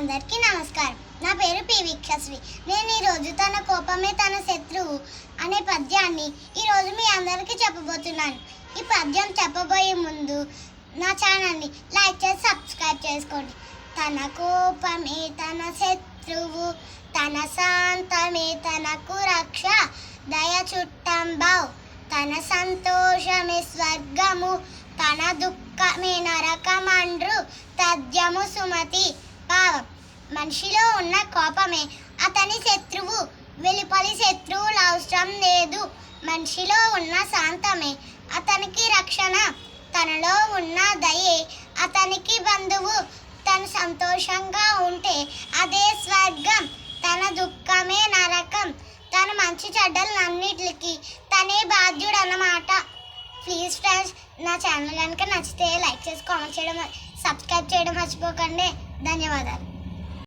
అందరికీ నమస్కారం. నా పేరు పి వీక్షశ్రీ. నేను ఈరోజు తన కోపమే తన శత్రువు అనే పద్యాన్ని ఈరోజు మీ అందరికీ చెప్పబోతున్నాను. ఈ పద్యం చెప్పబోయే ముందు నా ఛానల్ని లైక్ చేసి సబ్స్క్రైబ్ చేసుకోండి. తన కోపమే తన శత్రువు తన శాంతమే తనకు రక్ష. దయ చుట్టంబావు తన సంతోషమే స్వర్గము తన దుఃఖమే నరకమండ్రు. తద్యము సుమతి. భావం మనిషిలో ఉన్న కోపమే అతని శత్రువు. వెలుపలి శత్రువులు అవసరం లేదు. మనిషిలో ఉన్న శాంతమే అతనికి రక్షణ. తనలో ఉన్న దయే అతనికి బంధువు. తను సంతోషంగా ఉంటే అదే స్వర్గం. తన దుఃఖమే నరకం. తన మంచి చెడ్డలన్నిటికి తనే బాధ్యుడు అన్నమాట ప్లీజ్ ఫ్రెండ్స్ నా ఛానల్ కనుక నచ్చితే లైక్ చేసి కామెంట్ చేయడం సబ్స్క్రైబ్ చేయడం మర్చిపోకండి. ధన్యవాదాలు.